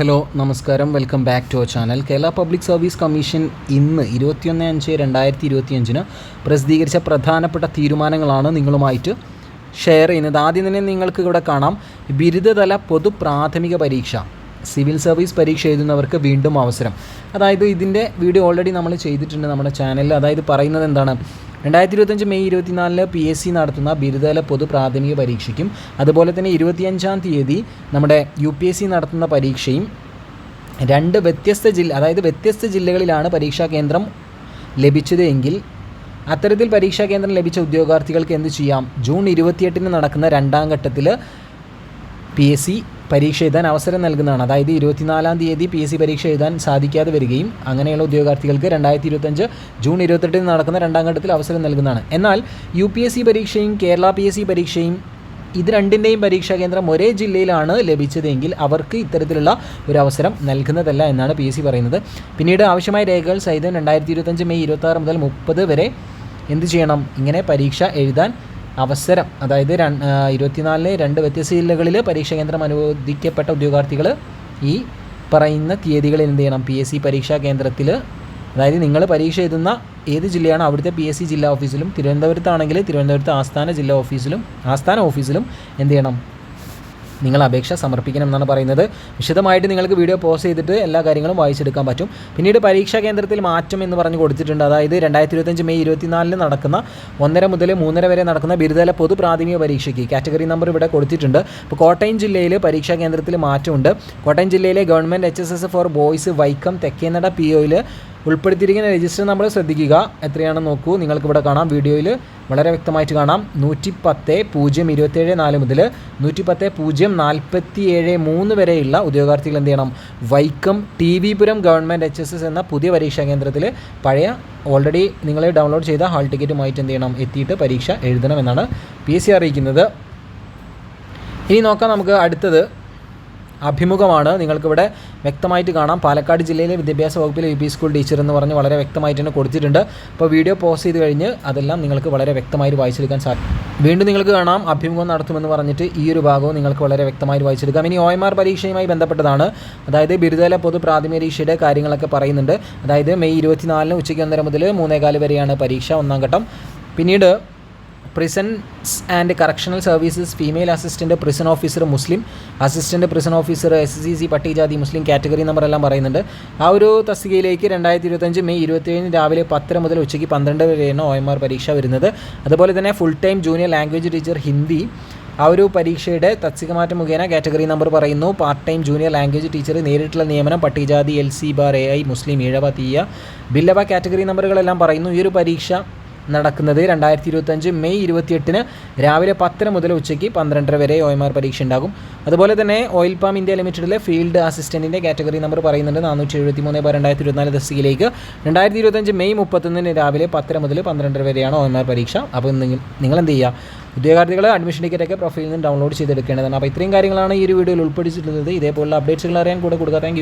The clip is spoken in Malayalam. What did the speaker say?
ഹലോ നമസ്കാരം. Welcome back to our channel Kerala public service commission ഇന്ന് ഇരുപത്തിയൊന്ന് അഞ്ച് രണ്ടായിരത്തി ഇരുപത്തിയഞ്ചിന് പ്രസിദ്ധീകരിച്ച പ്രധാനപ്പെട്ട തീരുമാനങ്ങളാണ് നിങ്ങളുമായിട്ട് ഷെയർ ചെയ്യുന്നത്. ആദ്യം തന്നെ നിങ്ങൾക്ക് ഇവിടെ കാണാം. ബിരുദതല പൊതു പ്രാഥമിക പരീക്ഷ സിവിൽ സർവീസ് പരീക്ഷ എഴുതുന്നവർക്ക് വീണ്ടും അവസരം. അതായത് ഇതിന്റെ വീഡിയോ ഓൾറെഡി നമ്മൾ ചെയ്തിട്ടുണ്ട് നമ്മുടെ ചാനലിൽ അതായത് പറയുന്നത് എന്താണ്? രണ്ടായിരത്തി ഇരുപത്തഞ്ച് മെയ് ഇരുപത്തിനാലിന് പി എസ് സി നടത്തുന്ന ബിരുദതല പൊതു പ്രാഥമിക പരീക്ഷയ്ക്കും അതുപോലെ തന്നെ ഇരുപത്തിയഞ്ചാം തീയതി നമ്മുടെ യു പി എസ് സി നടത്തുന്ന പരീക്ഷയും രണ്ട് വ്യത്യസ്ത ജില്ല അതായത് വ്യത്യസ്ത ജില്ലകളിലാണ് പരീക്ഷാ കേന്ദ്രം ലഭിച്ചത് എങ്കിൽ അത്തരത്തിൽ പരീക്ഷാ കേന്ദ്രം ലഭിച്ച ഉദ്യോഗാർത്ഥികൾക്ക് എന്ത് ചെയ്യാം? ജൂൺ ഇരുപത്തിയെട്ടിന് നടക്കുന്ന രണ്ടാം ഘട്ടത്തിൽ പി എസ് സി പരീക്ഷ എഴുതാൻ അവസരം നൽകുന്നതാണ്. അതായത് ഇരുപത്തിനാലാം തീയതി പി എസ് സി പരീക്ഷ എഴുതാൻ സാധിക്കാതെ വരികയും അങ്ങനെയുള്ള ഉദ്യോഗാർത്ഥികൾക്ക് രണ്ടായിരത്തി ഇരുപത്തഞ്ച് ജൂൺ ഇരുപത്തെട്ടിന് നടക്കുന്ന രണ്ടാം ഘട്ടത്തിൽ അവസരം നൽകുന്നതാണ്. എന്നാൽ യു പി എസ് സി പരീക്ഷയും കേരള പി എസ് സി പരീക്ഷയും ഇത് രണ്ടിന്റെയും പരീക്ഷാ കേന്ദ്രം ഒരേ ജില്ലയിലാണ് ലഭിച്ചതെങ്കിൽ അവർക്ക് ഇത്തരത്തിലുള്ള ഒരു അവസരം നൽകുന്നതല്ല എന്നാണ് പി പറയുന്നത്. പിന്നീട് ആവശ്യമായ രേഖകൾ സഹിതം രണ്ടായിരത്തി ഇരുപത്തഞ്ച് മെയ് ഇരുപത്താറ് മുതൽ മുപ്പത് വരെ എന്ത് ചെയ്യണം? ഇങ്ങനെ പരീക്ഷ എഴുതാൻ അവസരം അതായത് രണ്ട് ഇരുപത്തിനാലിന് രണ്ട് വ്യത്യസ്ത ജില്ലകളിൽ പരീക്ഷാ കേന്ദ്രം അനുവദിക്കപ്പെട്ട ഉദ്യോഗാർത്ഥികൾ ഈ പറയുന്ന തീയതികളിൽ എന്ത് ചെയ്യണം? പി എസ് സി പരീക്ഷാ കേന്ദ്രത്തിൽ അതായത് നിങ്ങൾ പരീക്ഷ എഴുതുന്ന ഏത് ജില്ലയാണ്? അവിടുത്തെ പി എസ് സി ജില്ലാ ഓഫീസിലും തിരുവനന്തപുരത്താണെങ്കിൽ തിരുവനന്തപുരത്ത് ആസ്ഥാന ജില്ലാ ഓഫീസിലും ആസ്ഥാന ഓഫീസിലും എന്ത് ചെയ്യണം? നിങ്ങൾ അപേക്ഷ സമർപ്പിക്കണം എന്നാണ് പറയുന്നത്. വിശദമായിട്ട് നിങ്ങൾക്ക് വീഡിയോ പോസ്റ്റ് ചെയ്തിട്ട് എല്ലാ കാര്യങ്ങളും വായിച്ചെടുക്കാൻ പറ്റും. പിന്നീട് പരീക്ഷാ കേന്ദ്രത്തിൽ മാറ്റം എന്ന് പറഞ്ഞ് കൊടുത്തിട്ടുണ്ട്. അതായത് രണ്ടായിരത്തി ഇരുപത്തഞ്ച് മെയ് ഇരുപത്തിനാലിന് നടക്കുന്ന ഒന്നര മുതൽ മൂന്നര വരെ നടക്കുന്ന ബിരുദല പൊതു പ്രാഥമിക പരീക്ഷയ്ക്ക് കാറ്റഗറി നമ്പർ ഇവിടെ കൊടുത്തിട്ടുണ്ട്. അപ്പോൾ കോട്ടയം ജില്ലയിൽ പരീക്ഷാ കേന്ദ്രത്തിൽ മാറ്റമുണ്ട്. കോട്ടയം ജില്ലയിലെ government H S S for boys Vaikom Thekkenada P ഒയിൽ ഉൾപ്പെടുത്തിയിരിക്കുന്ന രജിസ്റ്റർ നമ്മൾ ശ്രദ്ധിക്കുക. എത്രയാണെന്ന് നോക്കൂ. നിങ്ങൾക്ക് ഇവിടെ കാണാം. വീഡിയോയിൽ വളരെ വ്യക്തമായിട്ട് കാണാം. നൂറ്റി പത്ത് പൂജ്യം ഇരുപത്തേഴ് നാല് മുതൽ നൂറ്റി പത്ത് പൂജ്യം നാൽപ്പത്തി ഏഴ് മൂന്ന് വരെയുള്ള ഉദ്യോഗാർത്ഥികൾ എന്ത് ചെയ്യണം? Vaikom T V Puram government H S S എന്ന പുതിയ പരീക്ഷാ കേന്ദ്രത്തിൽ പഴയ ഓൾറെഡി നിങ്ങൾ ഡൗൺലോഡ് ചെയ്ത ഹാൾ ടിക്കറ്റുമായിട്ട് എന്ത് ചെയ്യണം? എത്തിയിട്ട് പരീക്ഷ എഴുതണമെന്നാണ് പി എസ് സി അറിയിക്കുന്നത്. ഇനി നോക്കാം നമുക്ക് അടുത്തത്. അഭിമുഖമാണ്. നിങ്ങൾക്കിവിടെ വ്യക്തമായിട്ട് കാണാം. പാലക്കാട് ജില്ലയിലെ വിദ്യാഭ്യാസ വകുപ്പിലെ യു പി സ്കൂൾ ടീച്ചർ എന്ന് പറഞ്ഞ് വളരെ വ്യക്തമായിട്ട് തന്നെ കൊടുത്തിട്ടുണ്ട്. അപ്പോൾ വീഡിയോ പോസ്റ്റ് ചെയ്ത് കഴിഞ്ഞ് അതെല്ലാം നിങ്ങൾക്ക് വളരെ വ്യക്തമായിട്ട് വായിച്ചെടുക്കാൻ സാധിക്കും വീണ്ടും നിങ്ങൾക്ക് കാണാം. അഭിമുഖം നടത്തുമെന്ന് പറഞ്ഞിട്ട് ഈ ഒരു ഭാഗവും നിങ്ങൾക്ക് വളരെ വ്യക്തമായിട്ട് വായിച്ചെടുക്കാം. ഇനി ഒ എം ആർ പരീക്ഷയുമായി ബന്ധപ്പെട്ടതാണ്. അതായത് ബിരുദല പൊതു പ്രാഥമിക കാര്യങ്ങളൊക്കെ പറയുന്നുണ്ട്. അതായത് മെയ് ഇരുപത്തിനാലിന് ഉച്ചയ്ക്ക് ഒന്നര മുതൽ മൂന്നേകാൽ വരെയാണ് പരീക്ഷ ഒന്നാം ഘട്ടം. പിന്നീട് prisons and correctional services female assistant prison officer Muslim assistant prison officer S C C പട്ടികജാതി മുസ്ലിം കാറ്റഗറി നമ്പർ എല്ലാം പറയുന്നുണ്ട്. ആ ഒരു തസ്തികയിലേക്ക് രണ്ടായിരത്തി ഇരുപത്തഞ്ച് മെയ് ഇരുപത്തിയേഴിന് രാവിലെ പത്തര മുതൽ ഉച്ചയ്ക്ക് പന്ത്രണ്ട് വരെയാണ് ഒ എം ആർ പരീക്ഷ വരുന്നത്. അതുപോലെ തന്നെ full time junior language teacher Hindi ആ ഒരു പരീക്ഷയുടെ തസ്തികമാറ്റം മുഖേന കാറ്റഗറി നമ്പർ പറയുന്നു. Part time junior language teacher നേരിട്ടുള്ള നിയമനം പട്ടികജാതി L C bar A I Muslim Ezhava Thiyya Billava category നമ്പറുകളെല്ലാം പറയുന്നു. ഈ ഒരു പരീക്ഷ നടക്കുന്നത്. രണ്ടായിരത്തി ഇരുപത്തഞ്ച് മെയ് ഇരുപത്തിയെട്ടിന് രാവിലെ പത്തര മുതൽ ഉച്ചയ്ക്ക് പന്ത്രണ്ടര വരെ ഒ എം ആർ പരീക്ഷ ഉണ്ടാകും അതുപോലെ തന്നെ ഓയിൽ പാം ഇന്ത്യ ലിമിറ്റഡിലെ ഫീൽഡ് അസിസ്റ്റന്റിന്റെ കാറ്റഗറി നമ്പർ പറയുന്നുണ്ട്. നാനൂറ്റി എഴുപത്തി മൂന്ന് ബാർ രണ്ടായിരത്തി ഇരുപത്തിനാല് ദസ്തികയിലേക്ക് രണ്ടായിരത്തി ഇരുപത്തഞ്ച് മെയ് മുപ്പത്തൊന്നിന് രാവിലെ പത്തര മുതൽ പന്ത്രണ്ടര വരെയാണ് ഒ എം ആർ പരീക്ഷ. അപ്പോൾ നിങ്ങൾ എന്ത് ചെയ്യുക ഉദ്യോഗാർത്ഥികൾ അഡ്മിഷൻ ടിക്കറ്റൊക്കെ പ്രൊഫൈലിൽ നിന്ന് ഡൗൺലോഡ് ചെയ്തെടുക്കേണ്ടതാണ്. അപ്പോൾ ഇത്രയും കാര്യങ്ങളാണ് ഈ ഒരു വീഡിയോയിൽ ഉൾപ്പെടുത്തിയിട്ടുള്ളത് ഇതേപോലുള്ള അപ്ഡേറ്റ്സുകൾ അറിയാൻ കൂടെ കൊടുക്കുക. താങ്ക്